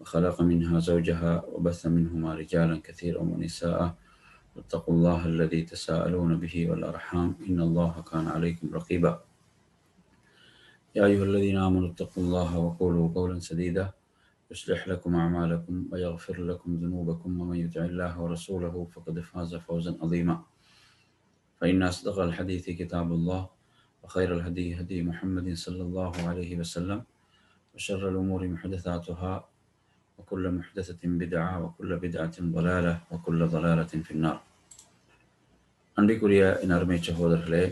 وخلق منها زوجها وبث منهما رجالا كثيرا ونساء. واتقوا الله الذي تساءلون به والأرحام. إن الله كان عليكم رقيبا. يا أيها الذين آمنوا اتقوا الله وقولوا قولا سديدا. يصلح لكم أعمالكم ويغفر لكم ذنوبكم. ومن يطع الله ورسوله فقد فاز فوزا عظيما. فإن أصدق الحديث كتاب الله وخير الهدي هدي محمد صلى الله عليه وسلم. وشر الأمور محدثاتها وكل محدثة بدعة وكل بدعة ضلالة وكل ضلالة في النار அன்றைக்குரிய என் அருமை சகோதரர்களே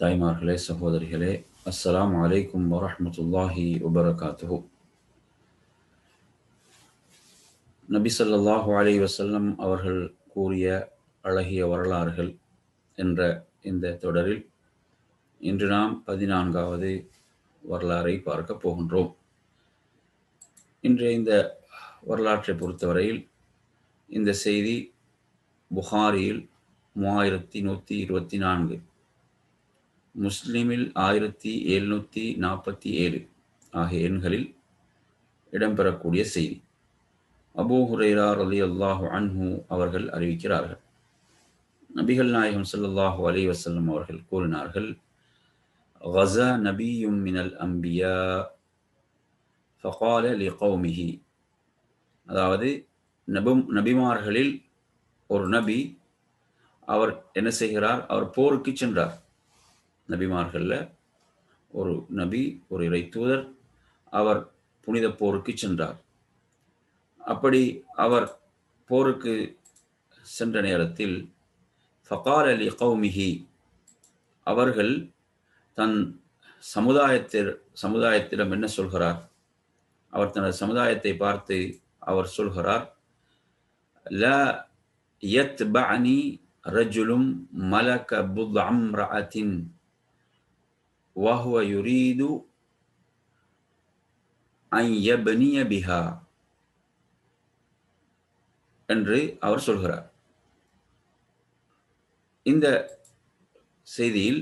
தாய்மார்களே சகோதரிகளே அஸ்ஸலாமு அலைக்கும் வரஹ்மத்துல்லாஹி வபரகாத்துஹு நபி ஸல்லல்லாஹு அலைஹி வஸல்லம் அவர்கள் கூறிய அழகிய வரலாறுகள் என்ற இந்த தொடரில் இன்று நாம் பதினான்காவது வரலாறை பார்க்க போகின்றோம் இன்றைய இந்த வரலாற்றை பொறுத்தவரையில் இந்த செய்தி புகாரியில் மூவாயிரத்தி நூற்றி இருபத்தி நான்கு முஸ்லிமில் ஆயிரத்தி எழுநூற்றி நாற்பத்தி ஏழு ஆகிய எண்களில் இடம்பெறக்கூடிய செய்தி அபூ ஹுரைரா ரலி அல்லாஹு அன்ஹு அவர்கள் அறிவிக்கிறார்கள் நபிகள் நாயகம் ஸல்லல்லாஹு அலைஹி வஸல்லம் அவர்கள் கூறினார்கள் غزا نبي من الأنبياء ஃபகால லி கௌமிஹி அதாவது நபு நபிமார்களில் ஒரு நபி அவர் என்ன செய்கிறார்? அவர் போருக்கு சென்றார். நபிமார்களில் ஒரு நபி ஒரு இறை தூதர் அவர் புனித போருக்கு சென்றார். அப்படி அவர் போருக்கு சென்ற நேரத்தில் ஃபகார் அலி கௌமிஹி அவர்கள் தன் சமுதாயத்திற் சமுதாயத்திடம் என்ன சொல்கிறார்? அவர் தனது சமுதாயத்தை பார்த்து அவர் சொல்கிறார் ல யத் பனி ரஜுலும் மலக புத் அம்ரஅத்தின் வஹுவ யுரீது ஐயபனிய பிஹா என்று அவர் சொல்கிறார். இந்த செய்தியில்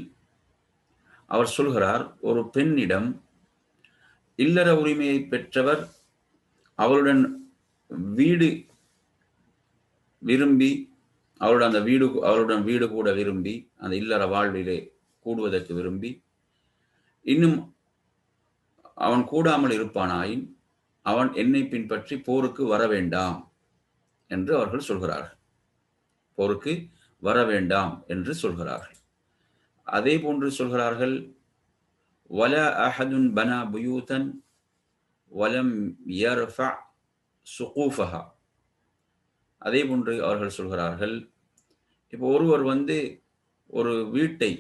அவர் சொல்கிறார் ஒரு பெண்ணிடம் இல்லற உரிமையை பெற்றவர் அவருடன் வீடு விரும்பி அவருடன் அந்த வீடு அவருடன் வீடு கூட விரும்பி அந்த இல்லற வாழ்விலே கூடுவதற்கு விரும்பி இன்னும் அவன் கூடாமல் இருப்பானாயின் அவன் என்னை பின்பற்றி போருக்கு வர வேண்டாம் என்று அவர்கள் சொல்கிறார்கள். போருக்கு வர வேண்டாம் என்று சொல்கிறார்கள். அதே போன்று சொல்கிறார்கள் ولا அஹதுன் பனா புயூதன் வலம் يرفع சுகூஃபஹா அதே போன்று அவர்கள் சொல்கிறார்கள் இப்போ ஒருவர் வந்து ஒரு வீட்டை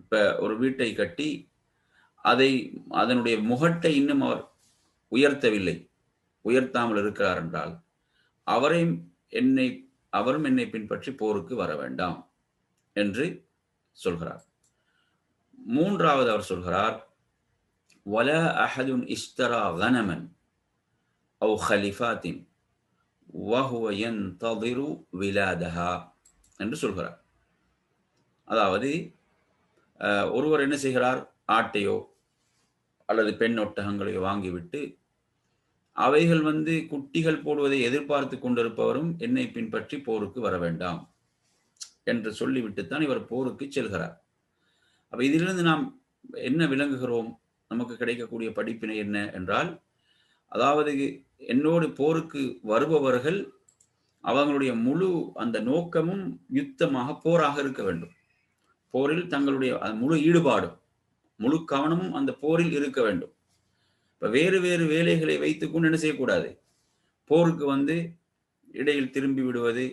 இப்போ ஒரு வீட்டை கட்டி அதை அதனுடைய முகட்டை இன்னும் அவர் உயர்த்தவில்லை உயர்த்தாமல் இருக்கிறார் என்றால் அவரையும் என்னை அவரும் என்னை பின்பற்றி போருக்கு வர வேண்டாம் என்று சொல்கிறார். மூன்றாவது அவர் சொல்கிறார் வல அஹதுன் இஸ்தரா கனமன் அவு ஹலிஃபாத்தின் வஹுவ யன்ததிரு விலாதஹா என்று சொல்கிறார். அதாவது ஒருவர் என்ன செய்கிறார்? ஆட்டையோ அல்லது பெண் ஒட்டகங்களையோ வாங்கிவிட்டு அவைகள் வந்து குட்டிகள் போடுவதை எதிர்பார்த்து கொண்டிருப்பவரும் என்னை பின்பற்றி போருக்கு வர வேண்டாம் என்று சொல்லிவிட்டுத்தான் இவர் போருக்கு செல்கிறார். அப்ப இதிலிருந்து நாம் என்ன விளங்குகிறோம்? நமக்கு கிடைக்கக்கூடிய படிப்பினை என்ன என்றால் அதாவது என்னோடு போருக்கு வருபவர்கள் அவங்களுடைய முழு அந்த நோக்கமும் யுத்தமாக போராக இருக்க வேண்டும். போரில் தங்களுடைய முழு ஈடுபாடும் முழு கவனமும் அந்த போரில் இருக்க வேண்டும். இப்ப வேறு வேறு வேலைகளை வைத்துக்கொண்டு என்ன செய்யக்கூடாது? போருக்கு வந்து இடையில் திரும்பி விடுவது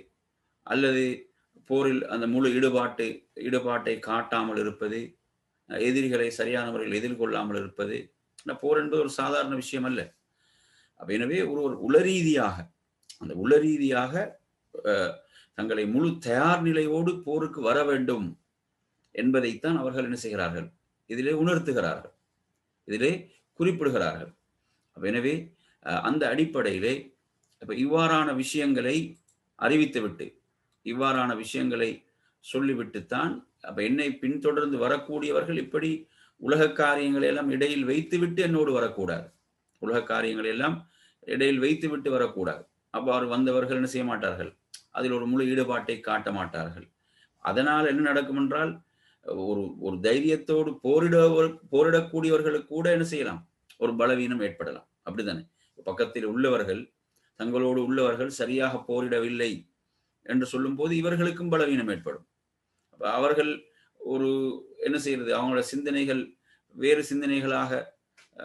அல்லது போரில் அந்த முழு ஈடுபாட்டு ஈடுபாட்டை காட்டாமல் இருப்பது எதிரிகளை சரியான முறையில் எதிர்கொள்ளாமல் இருப்பது போர் என்பது ஒரு சாதாரண விஷயம் அல்ல. அப்ப எனவே ஒரு ஒரு உளரீதியாக அந்த உளரீதியாக தங்களை முழு தயார் நிலையோடு போருக்கு வர வேண்டும் என்பதைத்தான் அவர்கள் என்ன செய்கிறார்கள்? இதிலே உணர்த்துகிறார்கள். இதிலே குறிப்பிடுகிறார்கள். அப்ப எனவே அந்த அடிப்படையிலே இப்ப இவ்வாறான விஷயங்களை அறிவித்துவிட்டு இவ்வாறான விஷயங்களை சொல்லிவிட்டுத்தான் அப்ப என்னை பின்தொடர்ந்து வரக்கூடியவர்கள் இப்படி உலக காரியங்களை எல்லாம் இடையில் வைத்துவிட்டு என்னோடு வரக்கூடாது. உலக காரியங்களை எல்லாம் இடையில் வைத்துவிட்டு வரக்கூடாது. அவ்வாறு வந்தவர்கள் என்ன செய்ய மாட்டார்கள்? அதில் ஒரு முழு ஈடுபாட்டை காட்ட மாட்டார்கள். அதனால் என்ன நடக்கும் என்றால் ஒரு ஒரு தைரியத்தோடு போரிட போரிடக்கூடியவர்களுக்கு கூட என்ன செய்யலாம்? ஒரு பலவீனம் ஏற்படலாம். அப்படித்தானே பக்கத்தில் உள்ளவர்கள் தங்களோடு உள்ளவர்கள் சரியாக போரிடவில்லை. என்று சொல்லும்போது இவர்களுக்கும் பலவீனம் ஏற்படும். அப்போ அவர்கள் ஒரு என்ன செய்யறது? அவங்களோட சிந்தனைகள் வேறு சிந்தனைகளாக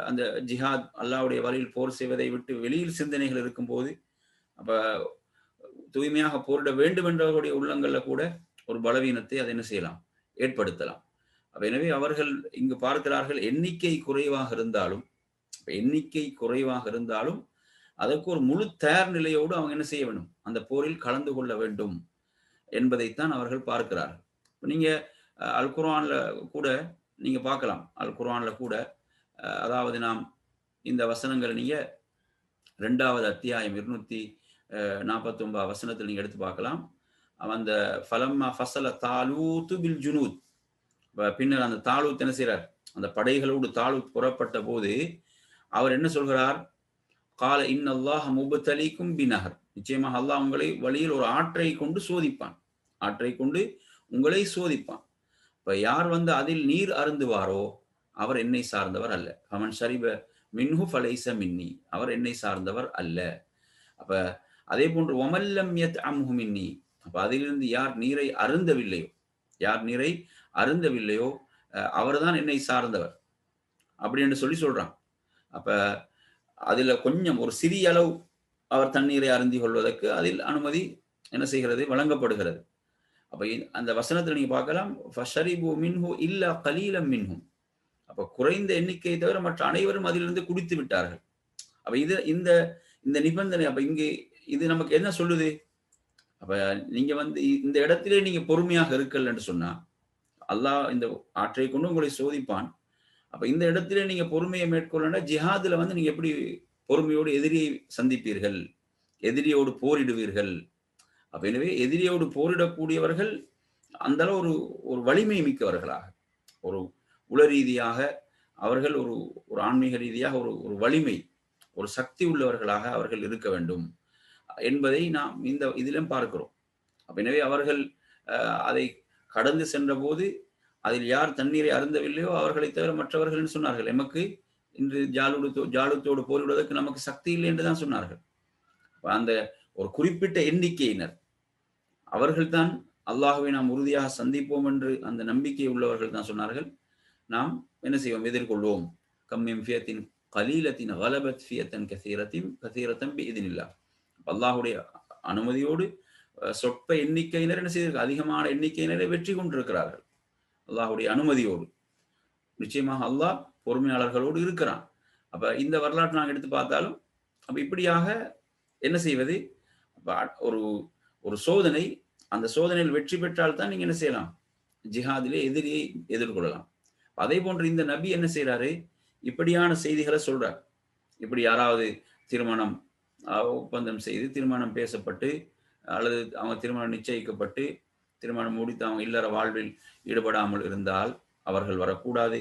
அந்த ஜிஹாத் அல்லாஹ்வுடைய வழியில் போர் செய்வதை விட்டு வெளியில் சிந்தனைகள் இருக்கும்போது அப்ப தூய்மையாக போரிட வேண்டும் என்றவர்களுடைய உள்ளங்கள்ல கூட ஒரு பலவீனத்தை அதை என்ன செய்யலாம்? ஏற்படுத்தலாம். அப்ப எனவே அவர்கள் இங்கு பார்க்கிறார்கள் எண்ணிக்கை குறைவாக இருந்தாலும் எண்ணிக்கை குறைவாக இருந்தாலும் அதற்கு ஒரு முழு தயார் நிலையோடு அவங்க என்ன செய்ய வேண்டும்? அந்த போரில் கலந்து கொள்ள வேண்டும் என்பதைத்தான் அவர்கள் பார்க்கிறார்கள் இப்ப நீங்க அல் குர்ஆன்ல கூட நீங்க பார்க்கலாம். அல் குர்ஆன்ல கூட அதாவது நாம் இந்த வசனங்களை நீங்க ரெண்டாவது அத்தியாயம் இருநூத்தி நாற்பத்தி ஒன்பது வசனத்தில் நீங்க எடுத்து பார்க்கலாம். அந்த ஃபலம்மா ஃபசல தாலூத்து பில் ஜுனூத். பின்னர் அந்த தாலூத் என்ன செய்கிறார் அந்த படைகளோடு தாலூத் புறப்பட்ட போது அவர் என்ன சொல்கிறார்? கால இன்னல்லாஹ் முபத்தலிக்கும் பினஹர் நிச்சயமாக அல்லாஹ் உங்களை வழியில் ஒரு ஆற்றை கொண்டு சோதிப்பான். ஆற்றை கொண்டு உங்களை சோதிப்பான். இப்ப யார் வந்து அதில் நீர் அருந்துவாரோ அவர் என்னை சார்ந்தவர் அல்ல. அவன் சரிப மின்ஹு ஃபலைச மின்னி அவர் என்னை சார்ந்தவர் அல்ல. அப்ப அதே போன்று ஒமல்லம் யத் அம்ஹு மின்னி அப்ப அதிலிருந்து யார் நீரை அருந்தவில்லையோ யார் நீரை அருந்தவில்லையோ அவர்தான் என்னை சார்ந்தவர். அப்படின்னு சொல்லி சொல்றான். அப்ப அதில் கொஞ்சம் ஒரு சிறிய அளவு அவர் தண்ணீரை அருந்தி கொள்வதற்கு அதில் அனுமதி என்ன செய்கிறது? வழங்கப்படுகிறது. அப்போ அந்த வசனத்தில் நீங்கள் பார்க்கலாம் ஃபஷரிபு மின்ஹு இல்லா கலீலம் மின்ஹும். அப்போ குறைந்த எண்ணிக்கையை தவிர மற்ற அனைவரும் அதிலிருந்து குடித்து விட்டார்கள். அப்போ இது இந்த இந்த நிபந்தனை அப்போ இங்கே இது நமக்கு என்ன சொல்லுது? அப்போ நீங்கள் வந்து இந்த இடத்திலே நீங்கள் பொறுமையாக இருக்கல் என்று சொன்னால் அல்லாஹ் இந்த ஆற்றை கொண்டு உங்களை சோதிப்பான். அப்ப இந்த இடத்துல நீங்க பொறுமையை மேற்கொள்ளனா ஜிஹாதுல வந்து நீங்க எப்படி பொறுமையோடு எதிரியை சந்திப்பீர்கள்? எதிரியோடு போரிடுவீர்கள்? அப்ப எனவே எதிரியோடு போரிடக்கூடியவர்கள் அந்த அளவு ஒரு ஒரு வலிமை மிக்கவர்களாக. ஒரு உள ரீதியாக அவர்கள் ஒரு ஒரு ஆன்மீக ரீதியாக ஒரு ஒரு வலிமை ஒரு சக்தி உள்ளவர்களாக அவர்கள் இருக்க வேண்டும் என்பதை நாம் இந்த இதிலும் பார்க்கிறோம். அப்ப எனவே அவர்கள் அதை கடந்து சென்ற போது அதில் யார் தண்ணீரை அருந்தவில்லையோ அவர்களை தவிர மற்றவர்கள் என்று சொன்னார்கள். எமக்கு இன்று ஜாலுடு ஜாலுத்தோடு போரிடுவதற்கு நமக்கு சக்தி இல்லை என்று தான் சொன்னார்கள். அந்த ஒரு குறிப்பிட்ட எண்ணிக்கையினர் அவர்கள்தான் அல்லாஹுவை நாம் உறுதியாக சந்திப்போம் என்று அந்த நம்பிக்கை உள்ளவர்கள் தான் சொன்னார்கள். நாம் என்ன செய்வோம்? எதிர்கொள்வோம். கம்மிம் ஃபியத்தின் கலீலத்தின் கலபத் ஃபியத்தன் கசீரத்தின் கசீரத்தன் இதனில்லா அல்லாஹுடைய அனுமதியோடு சொற்ப எண்ணிக்கையினர் என்ன செய்திருக்க அதிகமான எண்ணிக்கையினரை வெற்றி கொண்டிருக்கிறார்கள். அல்லாஹுடைய அனுமதியோடு. நிச்சயமாக அல்லாஹ் பொறுமையாளர்களோடு இருக்கிறான். அப்ப இந்த வரலாற்று நாங்கள் எடுத்து பார்த்தாலும் அப்ப இப்படியாக என்ன செய்வது? ஒரு ஒரு சோதனை அந்த சோதனையில் வெற்றி பெற்றால் தான் நீங்க என்ன செய்யலாம்? ஜிஹாதிலே எதிரியை எதிர்கொள்ளலாம். அதே போன்று இந்த நபி என்ன செய்யறாரு இப்படியான செய்திகளை சொல்றார். இப்படி யாராவது திருமணம் ஒப்பந்தம் செய்து திருமணம் பேசப்பட்டு அல்லது அவங்க திருமணம் நிச்சயிக்கப்பட்டு திருமணம் முடித்து அவங்க இல்லற வாழ்வில் ஈடுபடாமல் இருந்தால் அவர்கள் வரக்கூடாது.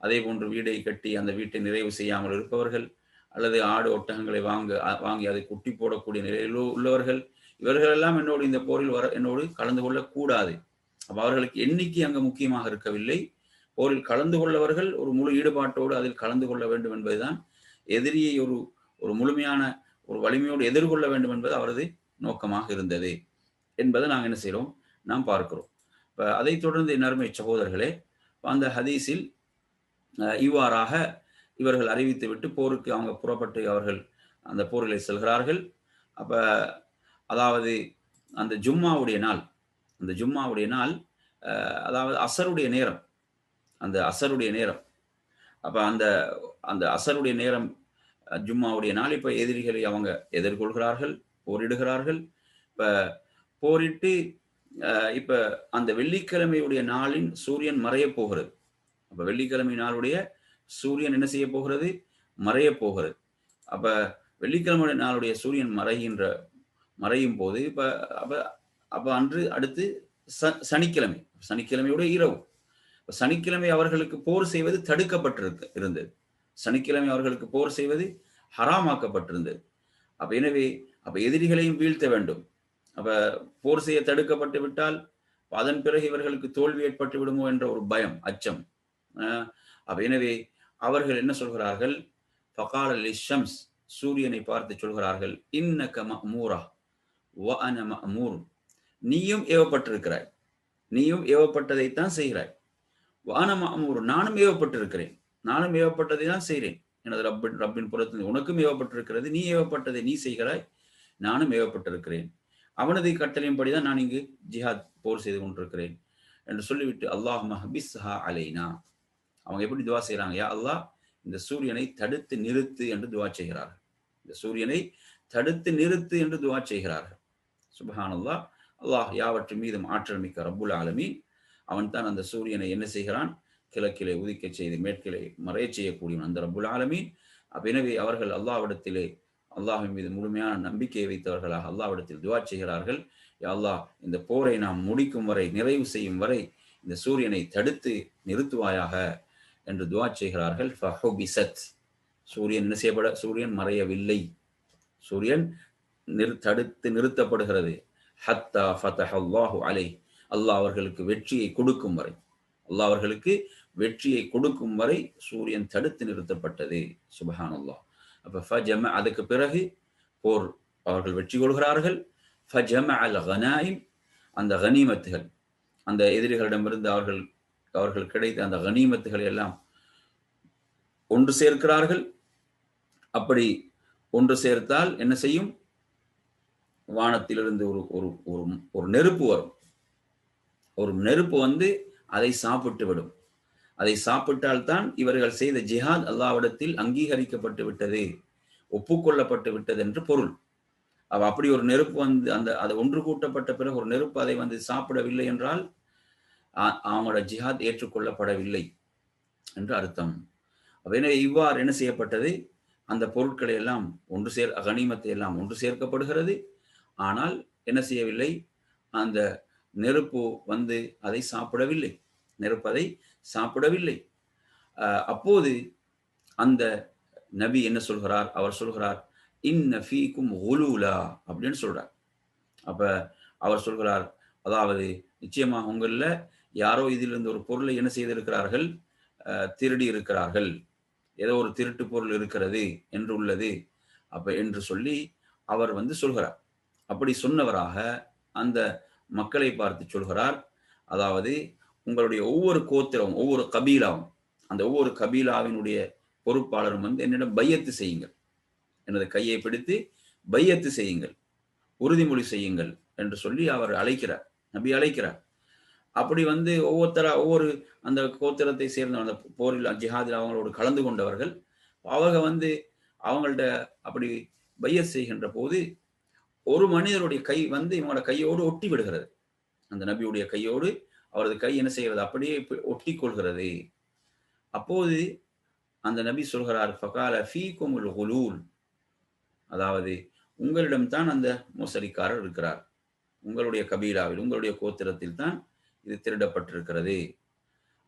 அதே போன்று வீடை கட்டி அந்த வீட்டை நிறைவு செய்யாமல் இருப்பவர்கள் அல்லது ஆடு ஒட்டகங்களை வாங்க வாங்கி அதை குட்டி போடக்கூடிய நிலையில் உள்ளவர்கள் இவர்கள் எல்லாம் என்னோடு இந்த போரில் வர என்னோடு கலந்து கொள்ளக்கூடாது. அப்ப அவர்களுக்கு எண்ணிக்கை அங்கு முக்கியமாக இருக்கவில்லை. போரில் கலந்து கொள்ளவர்கள் ஒரு முழு ஈடுபாட்டோடு அதில் கலந்து கொள்ள வேண்டும் என்பதுதான் எதிரியை ஒரு ஒரு முழுமையான ஒரு வலிமையோடு எதிர்கொள்ள வேண்டும் என்பது அவரது நோக்கமாக இருந்தது. என்பதை நாங்கள் என்ன செய்கிறோம் நாம் பார்க்கிறோம். இப்போ அதைத் தொடர்ந்து என் சகோதரர்களே அந்த ஹதீஸில் இவ்வாறாக இவர்கள் அறிவித்து விட்டு போருக்கு அவங்க புறப்பட்டு அவர்கள் அந்த போர்களை செல்கிறார்கள். அப்போ அதாவது அந்த ஜும்மாவுடைய நாள் அந்த ஜும்மாவுடைய நாள் அதாவது அசருடைய நேரம் அந்த அசருடைய நேரம். அப்போ அந்த அந்த அசருடைய நேரம் ஜும்மாவுடைய நாள். இப்போ எதிரிகளை அவங்க எதிர்கொள்கிறார்கள் போரிடுகிறார்கள். இப்போ போரிட்டு இப்ப அந்த வெள்ளிக்கிழமையுடைய நாளின் சூரியன் மறைய போகிறது. அப்ப வெள்ளிக்கிழமை நாளுடைய சூரியன் என்ன செய்ய போகிறது? மறைய போகிறது. அப்ப வெள்ளிக்கிழமை நாளுடைய சூரியன் மறைகின்ற மறையும் போது இப்ப அப்ப அப்ப அன்று அடுத்து ச சனிக்கிழமை. சனிக்கிழமையுடைய இரவு. சனிக்கிழமை அவர்களுக்கு போர் செய்வது தடுக்கப்பட்டிருக்கு இருந்தது. சனிக்கிழமை அவர்களுக்கு போர் செய்வது ஹராமாக்கப்பட்டிருந்தது. அப்ப எனவே அப்ப எதிரிகளையும் வீழ்த்த வேண்டும். அப்ப போர் செய்ய தடுக்கப்பட்டு விட்டால் அதன் பிறகு இவர்களுக்கு தோல்வி ஏற்பட்டு விடுமோ என்ற ஒரு பயம் அச்சம். அப்ப எனவே அவர்கள் என்ன சொல்கிறார்கள்? ஃபகால் அலி ஷம்ஸ் சூரியனை பார்த்து சொல்கிறார்கள் இன்னக மஅமூரா வ அன மஅமூர் நீயும் ஏவப்பட்டிருக்கிறாய் நீயும் ஏவப்பட்டதைத்தான் செய்கிறாய் வான அன நானும் ஏவப்பட்டிருக்கிறேன் நானும் ஏவப்பட்டதை தான் செய்கிறேன் எனது ரப்பின் ரப்பின் புறத்தில் உனக்கும் ஏவப்பட்டிருக்கிறது நீ ஏவப்பட்டதை நீ செய்கிறாய் நானும் ஏவப்பட்டிருக்கிறேன் அவனது கட்டளையின்படிதான் நான் இங்கு ஜிஹாத் போர் செய்து கொண்டிருக்கிறேன் என்று சொல்லிவிட்டு அல்லாஹ் மஹபிஸ்ஹா அலைனா. அவங்க எப்படி துவா செய்கிறாங்க யா அல்லாஹ் இந்த சூரியனை தடுத்து நிறுத்து என்று துவா செய்கிறார்கள். இந்த சூரியனை தடுத்து நிறுத்து என்று துவா செய்கிறார்கள். சுபஹான் அல்லாஹ் அல்லாஹ் யாவற்றின் மீதும் ஆற்றல் மிக்க ரப்புல் ஆலமீன். அவன் தான் அந்த சூரியனை என்ன செய்கிறான்? கிழக்கிலே உதிக்க செய்து மேற்கிலே மறைய செய்யக்கூடியவன் அந்த ரப்புல் ஆலமீன். எனவே அவர்கள் அல்லாவிடத்திலே அல்லாஹின் மீது முழுமையான நம்பிக்கையை வைத்தவர்களாக அல்லாவிடத்தில் துவா செய்கிறார்கள். அல்லாஹ் இந்த போரை நாம் முடிக்கும் வரை நிறைவு செய்யும் வரை இந்த சூரியனை தடுத்து நிறுத்துவாயாக என்று துவா செய்கிறார்கள். ஃபஹுபிசத். சூரியன் என்ன செய்யப்பட சூரியன் மறையவில்லை. சூரியன் நிறு தடுத்து நிறுத்தப்படுகிறது. ஹத்தா ஃபதஹ அல்லாஹு அலை. அல்லாஹ் அவர்களுக்கு வெற்றியை கொடுக்கும் வரை. அல்லாஹ் அவர்களுக்கு வெற்றியை கொடுக்கும் வரை சூரியன் தடுத்து நிறுத்தப்பட்டது. சுபஹான் அல்லாஹ் அப்ப ஃபஜம அதுக்கு பிறகு போர் அவர்கள் வெற்றி கொள்கிறார்கள். ஃபஜம அல் ஹனாயிம் அந்த கனிமத்துகள் அந்த எதிரிகளிடமிருந்து அவர்கள் அவர்கள் கிடைத்த அந்த கனிமத்துகளை எல்லாம் ஒன்று சேர்க்கிறார்கள். அப்படி ஒன்று சேர்த்தால் என்ன செய்யும்? வானத்திலிருந்து ஒரு ஒரு ஒரு ஒரு நெருப்பு வரும். ஒரு நெருப்பு வந்து அதை சாப்பிட்டு விடும் அதை சாப்பிட்டால்தான் இவர்கள் செய்த ஜிஹாத் அல்லாவிடத்தில் அங்கீகரிக்கப்பட்டு விட்டது ஒப்புக்கொள்ளப்பட்டு விட்டது என்று பொருள். அவ அப்படி ஒரு நெருப்பு வந்து அந்த அது ஒன்று கூட்டப்பட்ட பிறகு ஒரு நெருப்பு அதை வந்து சாப்பிடவில்லை என்றால் ஆ- அவங்களோட ஜிஹாத் ஏற்றுக்கொள்ளப்படவில்லை என்று அர்த்தம். எனவே இவ்வாறு என்ன செய்யப்பட்டது? அந்த பொருட்களை எல்லாம் ஒன்று சேர் கனிமத்தை எல்லாம் ஒன்று சேர்க்கப்படுகிறது. ஆனால் என்ன செய்யவில்லை? அந்த நெருப்பு வந்து அதை சாப்பிடவில்லை. நிரப்பதை சாப்பிடவில்லை. அப்போது அந்த நபி என்ன சொல்கிறார்? அவர் சொல்கிறார் இன்ன ஒலூலா அப்படின்னு சொல்றார். அப்ப அவர் சொல்கிறார் அதாவது நிச்சயமாக உங்களில் யாரோ இதிலிருந்து ஒரு பொருளை என்ன செய்திருக்கிறார்கள்? திருடி இருக்கிறார்கள். ஏதோ ஒரு திருட்டு பொருள் இருக்கிறது என்று உள்ளது. அப்ப என்று சொல்லி அவர் வந்து சொல்கிறார். அப்படி சொன்னவராக அந்த மக்களை பார்த்து சொல்கிறார் அதாவது உங்களுடைய ஒவ்வொரு கோத்திரம் ஒவ்வொரு கபீலாவும் அந்த ஒவ்வொரு கபீலாவினுடைய பொறுப்பாளரும் வந்து என்னிடம் பையத்து செய்யுங்கள். எனது கையை பிடித்து பையத்து செய்யுங்கள் உறுதிமொழி செய்யுங்கள் என்று சொல்லி அவர் அழைக்கிறார். நபி அழைக்கிறார். அப்படி வந்து ஒவ்வொருத்தரா ஒவ்வொரு அந்த கோத்திரத்தை சேர்ந்த அந்த போரில் ஜிஹாதில் அவங்களோடு கலந்து கொண்டவர்கள் அவங்க வந்து அவங்கள்ட்ட அப்படி பையத் செய்கின்ற போது ஒரு மனிதருடைய கை வந்து இவங்களோட கையோடு ஒட்டி விடுகிறது. அந்த நபியுடைய கையோடு அவரது கை என்ன செய்வது அப்படியே ஒட்டி கொள்கிறது அப்போது அந்த நபி சொல்கிறார் ஃபகால ஃபீகுமுல் குலூல். அதாவது உங்களிடம்தான் அந்த மோசடிக்காரர் இருக்கிறார். உங்களுடைய கபீலாவில் உங்களுடைய கோத்திரத்தில் தான் இது திருடப்பட்டிருக்கிறது.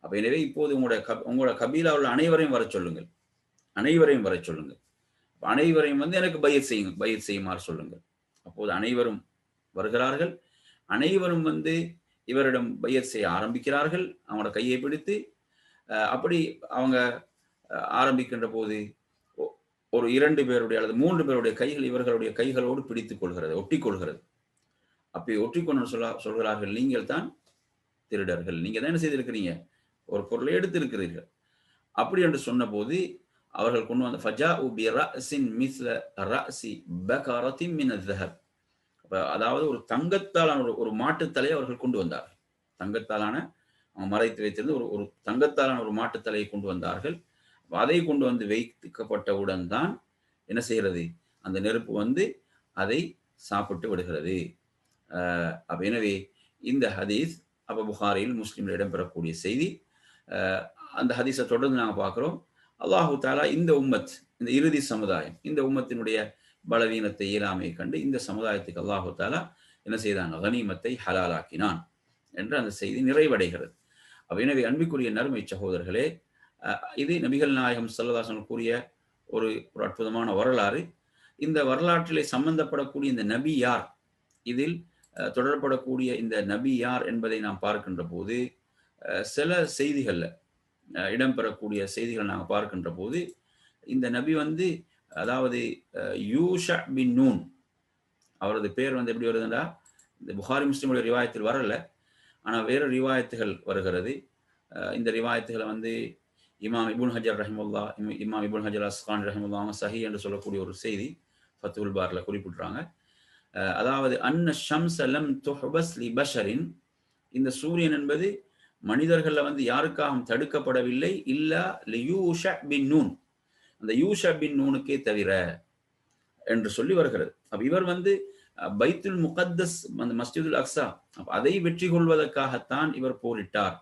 அப்ப எனவே இப்போது உங்களுடைய கப் உங்களோட கபீலாவில் அனைவரையும் வர சொல்லுங்கள். அனைவரையும் வர சொல்லுங்கள். அனைவரையும் வந்து எனக்கு பயிர் செய்யுங்க பயிர் செய்யுமாறு சொல்லுங்கள். அப்போது அனைவரும் வருகிறார்கள். அனைவரும் வந்து இவரிடம் பயிர் செய்ய ஆரம்பிக்கிறார்கள். அவங்களோட கையை பிடித்து அப்படி அவங்க ஆரம்பிக்கின்ற போது ஒ- ஒரு இரண்டு பேருடைய அல்லது மூன்று பேருடைய கைகள் இவர்களுடைய கைகளோடு பிடித்துக் கொள்கிறது ஒட்டி கொள்கிறது. அப்படி ஒட்டிக்கொண்டு சொல்ல சொல்கிறார்கள் நீங்கள் தான் திருடர்கள். நீங்க தான் என்ன செய்திருக்கிறீங்க? ஒரு பொருளை எடுத்திருக்கிறீர்கள். அப்படி என்று சொன்னபோது அவர்கள் கொண்டு வந்த ஃபஜா உபி ரஸின் மிஸ்ல ரஸி பகாரத்தின் மின் அஸ்ஹப் அதாவது ஒரு தங்கத்தாலான ஒரு ஒரு மாட்டுத்தலையை அவர்கள் கொண்டு வந்தார்கள். தங்கத்தாலான மறைத்து வைத்திருந்து ஒரு ஒரு தங்கத்தாலான ஒரு மாட்டுத்தலையை கொண்டு வந்தார்கள். அதை கொண்டு வந்து வைக்கப்பட்டவுடன் தான் என்ன செய்கிறது? அந்த நெருப்பு வந்து அதை சாப்பிட்டு விடுகிறது. அப்ப எனவே இந்த ஹதீஸ் அப்ப புகாரில் முஸ்லீம்கள் இடம்பெறக்கூடிய செய்தி. அந்த ஹதீஸை தொடர்ந்து நாங்கள் பார்க்குறோம். அல்லாஹு தாலா இந்த உம்மத் இந்த இறுதி சமுதாயம் இந்த உம்மத்தினுடைய பலவீனத்தை இயலாமையை கண்டு இந்த சமுதாயத்துக்கு அல்லாஹு தாலா என்ன செய்தான் கனிமத்தை ஹலாலாக்கினான் என்று அந்த செய்தி நிறைவடைகிறது. எனவே அன்பிக்குரிய நறுமை சகோதரர்களே இது நபிகள் நாயகம் செல்லதாசன் கூறிய ஒரு ஒரு அற்புதமான வரலாறு. இந்த வரலாற்றிலே சம்பந்தப்படக்கூடிய இந்த நபி யார்? இதில் தொடரப்படக்கூடிய இந்த நபி யார் என்பதை நாம் பார்க்கின்ற போது சில செய்திகளில் இடம்பெறக்கூடிய செய்திகள் நாங்கள் பார்க்கின்ற போது இந்த நபி வந்து அதாவது யூஷா பின் நூன். அவரது பேர் வந்து எப்படி வருதுன்னா இந்த புகாரி முஸ்லீமுடைய ரிவாயத்தில் வரல. ஆனால் வேறு ரிவாயத்துகள் வருகிறது. இந்த ரிவாயத்துகளை வந்து இமாம் இபுன் ஹஜர் ரஹிமுல்லா இமாம் இபுன் ஹஜர் அஸ்கான் ரஹிமுல்லா அவங்க சஹி என்று சொல்லக்கூடிய ஒரு செய்தி ஃபத்துல் பாரில் குறிப்பிட்றாங்க. அதாவது அன்ன ஷம்ஸ் துஹபஸ் லி பஷரின். இந்த சூரியன் என்பது மனிதர்களில் வந்து யாருக்காகவும் தடுக்கப்படவில்லை. இல்லா லியூஷ பின் நூன். அந்த யூஷா பின் நூனுக்கே தவிர என்று சொல்லி வருகிறது. அப்ப இவர் வந்து பைத்துல் முகத்தஸ் அந்த மஸ்ஜிதுல் அக்ஸா அதை வெற்றி கொள்வதற்காகத்தான் இவர் போரிட்டார்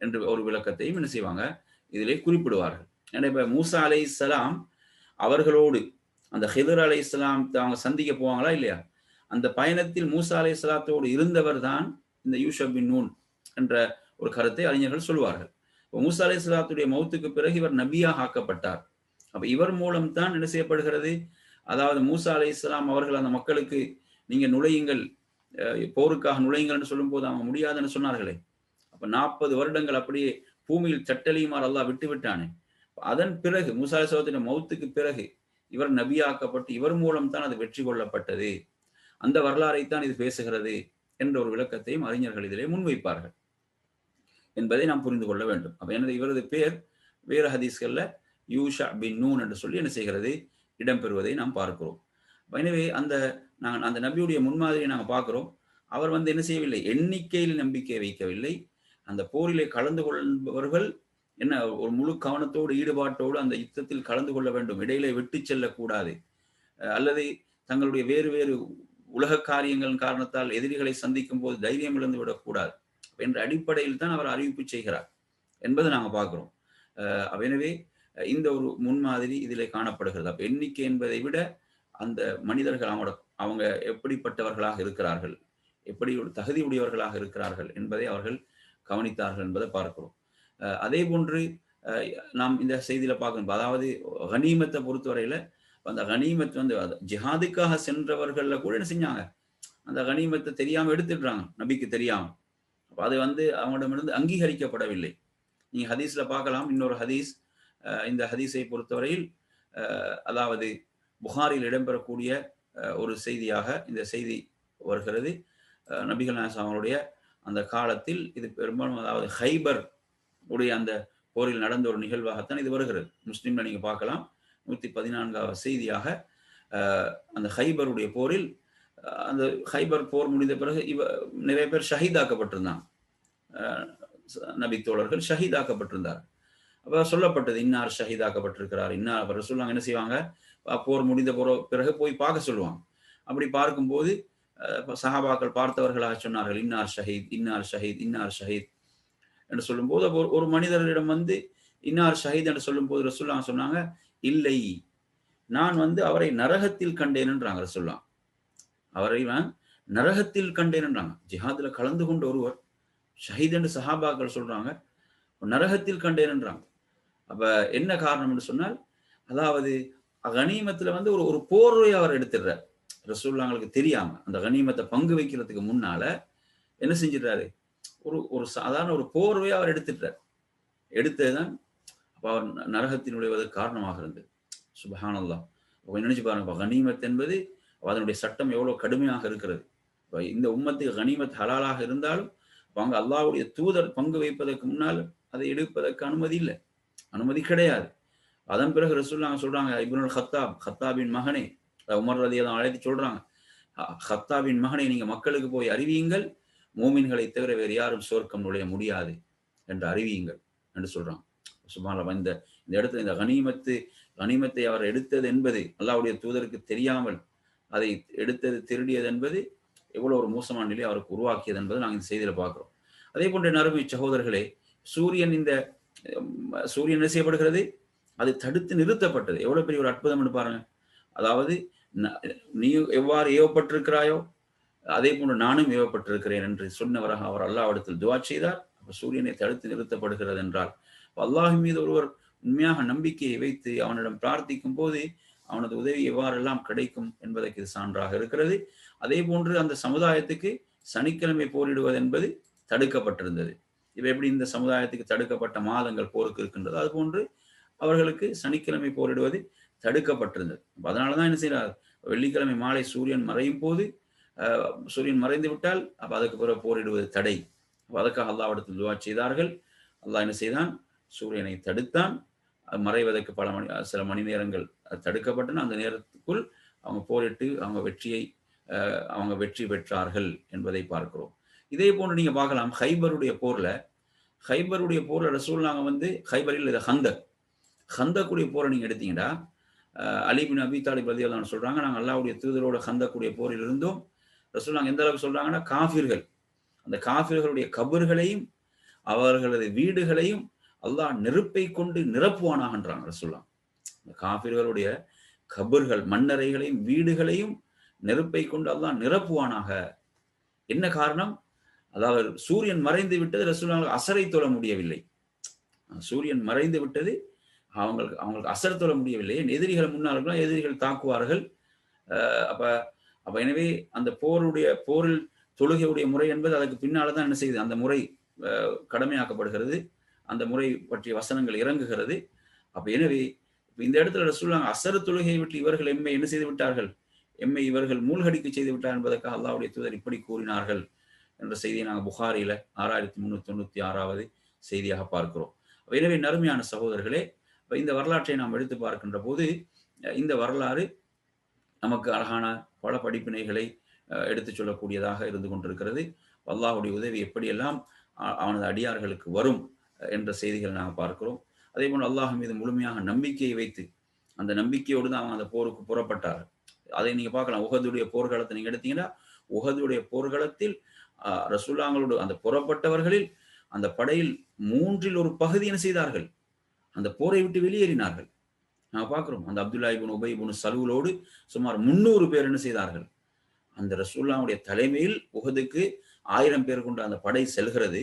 என்று ஒரு விளக்கத்தையும் என்ன செய்வாங்க இதிலே குறிப்பிடுவார்கள். ஏன்னா இப்ப மூசா அலை இஸ்லாம் அவர்களோடு அந்த ஹிதர் அலை இஸ்லாம் அவங்க சந்திக்க போவாங்களா இல்லையா? அந்த பயணத்தில் மூசா அலை இஸ்லாத்தோடு இருந்தவர் தான் இந்த யூஷப் பின் நூன் என்ற ஒரு கருத்தை அறிஞர்கள் சொல்வார்கள். மூசா அலை இஸ்லாத்துடைய மௌத்துக்கு பிறகு இவர் நபியாக ஆக்கப்பட்டார். அப்ப இவர் மூலம் தான் என்ன செய்யப்படுகிறது? அதாவது மூசா அலை இஸ்லாம் அவர்கள் அந்த மக்களுக்கு நீங்க நுழையுங்கள் அஹ், போருக்காக நுழையுங்கள் என்று சொல்லும்போது அவங்க முடியாதுன்னு சொன்னார்களே. அப்ப நாற்பது வருடங்கள் அப்படியே பூமியில் சட்டலியுமாறு அல்லாஹ் விட்டு விட்டானே. அதன் பிறகு மூசா அலை மௌத்துக்கு பிறகு இவர் நபியாக்கப்பட்டு இவர் மூலம் தான் அது வெற்றி கொள்ளப்பட்டது. அந்த வரலாறைத்தான் இது பேசுகிறது என்ற ஒரு விளக்கத்தையும் அறிஞர்கள் இதிலே முன்வைப்பார்கள். என்பதை நாம் புரிந்து கொள்ள வேண்டும். அப்ப எனது இவரது பேர் வேறு ஹதீஸ்கள்ல யூஷா பின் நூன் என்று சொல்லி என்ன செய்கிறது? இடம்பெறுவதை நாம் பார்க்கிறோம். எனவே அந்த நாங்கள் அந்த நபியுடைய முன்மாதிரியை நாங்கள் பார்க்கிறோம். அவர் வந்து என்ன செய்யவில்லை? எண்ணிக்கையில் நம்பிக்கை வைக்கவில்லை. அந்த போரிலே கலந்து கொள்பவர்கள் என்ன ஒரு முழு கவனத்தோடு ஈடுபாட்டோடு அந்த யுத்தத்தில் கலந்து கொள்ள வேண்டும். இடையிலே விட்டு செல்லக்கூடாது. அல்லது தங்களுடைய வேறு வேறு உலக காரியங்களின் காரணத்தால் எதிரிகளை சந்திக்கும் போது தைரியம் இழந்து விடக்கூடாது. என்ற அடிப்படையில் தான் அவர் அறிவிப்பு செய்கிறார் என்பதை நாங்கள் பார்க்கிறோம். எனவே இந்த ஒரு முன்மாதிரி இதில் காணப்படுகிறது. அப்ப எண்ணிக்கை என்பதை விட அந்த மனிதர்கள் அவங்களோட அவங்க எப்படிப்பட்டவர்களாக இருக்கிறார்கள் எப்படி தகுதி உடையவர்களாக இருக்கிறார்கள் என்பதை அவர்கள் கவனித்தார்கள் என்பதை பார்க்கிறோம். அதே போன்று நாம் இந்த செய்தியில பார்க்கணும். அதாவது கனீமத்தை பொறுத்தவரையில அந்த கனீமத் வந்து ஜிஹாதுக்காக சென்றவர்கள கூட என்ன செஞ்சாங்க? அந்த கனிமத்தை தெரியாம எடுத்துடுறாங்க நபிக்கு தெரியாம. அப்ப அது வந்து அவங்களிடமிருந்து அங்கீகரிக்கப்படவில்லை. நீங்க ஹதீஸ்ல பார்க்கலாம் இன்னொரு ஹதீஸ் இந்த ஹதீஸை பொறுத்தவரையில் அதாவது புகாரில் இடம்பெறக்கூடிய ஒரு செய்தியாக இந்த செய்தி வருகிறது. நபிகள் நாயகம் அவங்களுடைய அந்த காலத்தில் இது பெரும்பாலும் அதாவது ஹைபர் உடைய அந்த போரில் நடந்த ஒரு நிகழ்வாகத்தான் இது வருகிறது. முஸ்லீம்ல நீங்க பார்க்கலாம். நூத்தி பதினான்காவது செய்தியாக அந்த ஹைபருடைய போரில் அந்த ஹைபர் போர் முடிந்த பிறகு இவ நிறைய பேர் ஷஹீதாக்கப்பட்டிருந்தாங்க. நபி தோழர்கள் ஷஹீதாக்கப்பட்டிருந்தார் சொல்லப்பட்டது இன்னார் ஷஹீதாக்கப்பட்டிருக்கிறார் இன்னார். அவர் சொல்லுவாங்க என்ன செய்வாங்க? போர் முடிந்த பிற- பிறகு போய் பார்க்க சொல்லுவாங்க. அப்படி பார்க்கும்போது சஹாபாக்கள் பார்த்தவர்களாக சொன்னார்கள் இன்னார் ஷஹீத் இன்னார் ஷஹீத் இன்னார் ஷஹீத் என்று சொல்லும்போது போது ஒரு மனிதர்களிடம் மனிதரிடம் வந்து இன்னார் ஷஹீத் என்று சொல்லும்போது ரசூல்லா சொன்னாங்க இல்லை நான் வந்து அவரை நரகத்தில் கண்டேன்ன்றாங்க ரசூல்லா அவரை நான் நரகத்தில் கண்டேன்ன்றாங்க ஜிஹாதுல கலந்து கொண்ட ஒருவர் ஷஹீத் என்று சஹாபாக்கள் சொல்றாங்க நரகத்தில் கண்டேன்ன்றாங்க அப்ப என்ன காரணம்னு சொன்னால் அதாவது கனிமத்துல வந்து ஒரு ஒரு போர்வை அவர் எடுத்துடுறார். ரசூல்லாங்களுக்கு தெரியாம அந்த கனிமத்தை பங்கு வைக்கிறதுக்கு முன்னால என்ன செஞ்சிடுறாரு? ஒரு ஒரு சாதாரண ஒரு போர்வையை அவர் எடுத்துட்டார் எடுத்ததுதான் அப்ப அவர் நரகத்தின் நரகத்தில் நுழைவதற்கு காரணமாக இருந்தது. சுபஹானல்லா அப்ப நினைச்சு பாருங்க கனிமத் என்பது அதனுடைய சட்டம் எவ்வளவு கடுமையாக இருக்கிறது. இந்த உம்மத்துக்கு கனிமத் ஹலாலாக இருந்தாலும் அவங்க அல்லாவுடைய தூதர் பங்கு வைப்பதற்கு முன்னால் அதை எடுப்பதற்கு அனுமதி இல்லை. அனுமதி கிடையாது. அதன் பிறகு ரசூல்லாங்க சொல்றாங்க இப்னுல் ஹத்தாப் ஹத்தாபின் மகனே. உமர் ரதியெல்லாம் அழைத்து சொல்றாங்க ஹத்தாபின் மகனை நீங்க மக்களுக்கு போய் அறிவியுங்கள். மூமின்களை தவிர வேறு யாரும் சோர்க்கம் நுழைய முடியாது என்று அறிவியுங்கள் என்று சொல்றாங்க. சுபான் இந்த இந்த இடத்துல இந்த கனிமத்து கனிமத்தை அவர் எடுத்தது என்பது அல்லாவுடைய தூதருக்கு தெரியாமல் அதை எடுத்தது திருடியது என்பது எவ்வளவு ஒரு மோசமான நிலை அவருக்கு உருவாக்கியது என்பதை நாங்கள் இந்த செய்தியில பாக்குறோம் அதே போன்ற நறுமை சகோதரர்களே சூரியன் இந்த சூரியன் என்ன செய்யப்படுகிறது? அது தடுத்து நிறுத்தப்பட்டது. எவ்வளவு பெரிய ஒரு அற்புதம் பாருங்க. அதாவது நீ எவ்வாறு ஏவப்பட்டிருக்கிறாயோ அதே போன்று நானும் ஏவப்பட்டிருக்கிறேன் என்று சொன்னவராக அவர் அல்லாவிடத்தில் துவா செய்தார். அப்ப சூரியனை தடுத்து நிறுத்தப்படுகிறது என்றால் அல்லாஹ் மீது ஒருவர் உண்மையாக நம்பிக்கையை வைத்து அவனிடம் பிரார்த்திக்கும் போது அவனது உதவி எவ்வாறெல்லாம் கிடைக்கும் என்பதற்கு இது சான்றாக இருக்கிறது. அதே போன்று அந்த சமுதாயத்துக்கு சனிக்கிழமை போரிடுவது என்பது தடுக்கப்பட்டிருந்தது. இவை எப்படி இந்த சமுதாயத்துக்கு தடுக்கப்பட்ட மாதங்கள் போருக்கு இருக்கின்றது அது போன்று அவர்களுக்கு சனிக்கிழமை போரிடுவது தடுக்கப்பட்டிருந்தது. அதனாலதான் என்ன செய்யறார் வெள்ளிக்கிழமை மாலை சூரியன் மறையும் போது சூரியன் மறைந்து விட்டால் அப்போ அதுக்கு பிறகு போரிடுவது தடை. அதற்காக அல்லாவிடத்தில் துவா செய்தார்கள். அல்லாஹ் என்ன செய்தான்? சூரியனை தடுத்தான். மறைவதற்கு பல மணி சில மணி நேரங்கள் தடுக்கப்பட்டன. அந்த நேரத்துக்குள் அவங்க போரிட்டு அவங்க வெற்றியை அவங்க வெற்றி பெற்றார்கள் என்பதை பார்க்கிறோம். இதே போன்று நீங்க பார்க்கலாம் ஹைபருடைய போர்ல ஹைபருடைய போர்ல ரசூல் நாங்க வந்து ஹைபரில் இதை ஹந்த ஹந்தக்குடைய போரை நீங்க எடுத்தீங்கன்னா அலிபின் அபி தாலிப் ரதியெல்லாம் சொல்றாங்க நாங்கள் அல்லாவுடைய தூதரோட ஹந்தக்கூடிய போரில் இருந்தோம் ரசூல் நாங்கள் எந்த அளவுக்கு சொல்றாங்கன்னா காஃபிர்கள். அந்த காஃபிர்களுடைய கபர்களையும் அவர்களது வீடுகளையும் அல்லாஹ் நெருப்பை கொண்டு நிரப்புவானாகன்றாங்க ரசூல்லாம் இந்த காஃபிர்களுடைய கபர்கள் மண்ணறைகளையும் வீடுகளையும் நெருப்பை கொண்டு அல்லாஹ் நிரப்புவானாக. என்ன காரணம்? அதாவது சூரியன் மறைந்து விட்டது ரசூலாங்களுக்கு அசரை தொழ முடியவில்லை. சூரியன் மறைந்து விட்டது அவங்களுக்கு அவங்களுக்கு அசர் தொழ முடியவில்லை. எதிரிகள் முன்னாள் எதிரிகள் தாக்குவார்கள். அப்ப அப்ப எனவே அந்த போருடைய போரில் தொழுகையுடைய முறை என்பது அதுக்கு பின்னால தான் என்ன செய்யுது? அந்த முறை கடமையாக்கப்படுகிறது. அந்த முறை பற்றிய வசனங்கள் இறங்குகிறது. அப்ப எனவே இந்த இடத்துல ரசூலாங்க அசர் தொழுகையை விட்டு இவர்கள் எம்மை என்ன செய்து விட்டார்கள்? எம்மை இவர்கள் மூழ்கடிக்க செய்து விட்டார் என்பதற்காக அல்லாவுடைய தூதர் இப்படி கூறினார்கள். என்ற செய்தியை நாங்கள் புகாரில ஆறாயிரத்தி முன்னூத்தி தொண்ணூத்தி ஆறாவது செய்தியாக பார்க்கிறோம். எனவே நறுமையான சகோதரர்களே இந்த வரலாற்றை நாம் எடுத்து பார்க்கின்ற போது இந்த வரலாறு நமக்கு அழகான பல படிப்பினைகளை எடுத்து சொல்லக்கூடியதாக இருந்து கொண்டிருக்கிறது. அல்லாஹுடைய உதவி எப்படியெல்லாம் அவனது அடியார்களுக்கு வரும் என்ற செய்திகள் நாங்கள் பார்க்கிறோம். அதே போல் அல்லாஹ் மீது முழுமையாக நம்பிக்கையை வைத்து அந்த நம்பிக்கையோடு தான் அவன் அந்த போருக்கு புறப்பட்டார். அதை நீங்க பார்க்கலாம். உகதுடைய போர்க்களத்தை நீங்க எடுத்தீங்கன்னா உகதுடைய போர்க்களத்தில் ரசூல்லாங்களோடு அந்த புறப்பட்டவர்களில் அந்த படையில் மூன்றில் ஒரு பகுதி என்ன செய்தார்கள்? அந்த போரை விட்டு வெளியேறினார்கள். நான் பார்க்குறோம். அந்த அப்துல்லா இபுன் உபை இபுன் சலுவலோடு சுமார் முன்னூறு பேர் என்ன செய்தார்கள்? அந்த ரசூல்லாவுடைய தலைமையில் உகதுக்கு ஆயிரம் பேர் கொண்ட அந்த படை செல்கிறது.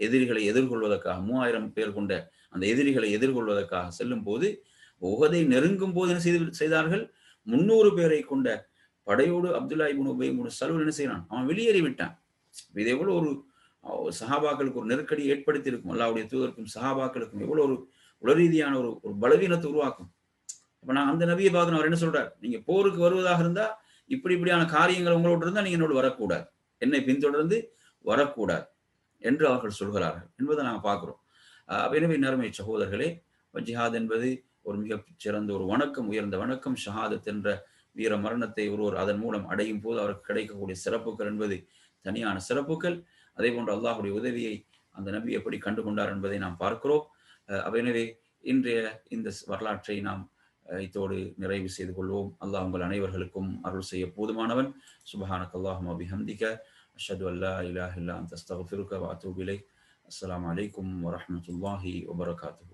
எதிரிகளை எதிர்கொள்வதற்காக மூவாயிரம் பேர் கொண்ட அந்த எதிரிகளை எதிர்கொள்வதற்காக செல்லும் போது உகதை நெருங்கும் போது என்ன செய்து செய்தார்கள்? முன்னூறு பேரை கொண்ட படையோடு அப்துல்லா இபுன் உபை இபுன் சலுவல் என்ன செய்யறான்? அவன் வெளியேறி விட்டான் இது எவ்வளோ ஒரு சஹாபாக்களுக்கு ஒரு நெருக்கடி ஏற்படுத்தி இருக்கும் அல்லாவுடைய தூதருக்கும் சஹாபாக்களுக்கும் எவ்வளவு ஒரு உளரீதியான ஒரு ஒரு பலவீனத்தை உருவாக்கும். அப்ப நான் அந்த நபியை பார்க்கணும். அவர் என்ன சொல்றார்? நீங்க போருக்கு வருவதாக இருந்தா இப்படி இப்படியான காரியங்கள் உங்களோட இருந்தா நீங்க என்னோடு வரக்கூடாது. என்னை பின்தொடர்ந்து வரக்கூடாது என்று அவர்கள் சொல்கிறார்கள் என்பதை நாங்கள் பார்க்குறோம். எனவே நறுமை சகோதரர்களே ஜிஹாத் என்பது ஒரு மிக சிறந்த ஒரு வணக்கம் உயர்ந்த வணக்கம். ஷஹாதத் என்ற வீர மரணத்தை ஒருவர் அதன் மூலம் அடையும் போது அவருக்கு கிடைக்கக்கூடிய சிறப்புகள் என்பது தனியான சிறப்புகள் அதே போன்று அல்லாஹுடைய உதவியை அந்த நபி எப்படி கண்டு கொண்டார் என்பதை நாம் பார்க்கிறோம். எனவே இன்றைய இந்த வரலாற்றை நாம் இத்தோடு நிறைவு செய்து கொள்வோம். அல்லாஹ் உங்கள் அனைவர்களுக்கும் அருள் செய்ய போதுமானவன். சுபஹானக் அல்லாஹும் அபிஹம்திக அஷது அல்லா இலாஹ் இல்லா அந்த அஸ்லாம் வலைக்கம் வரமத்துல்லாஹி வபரகாத்து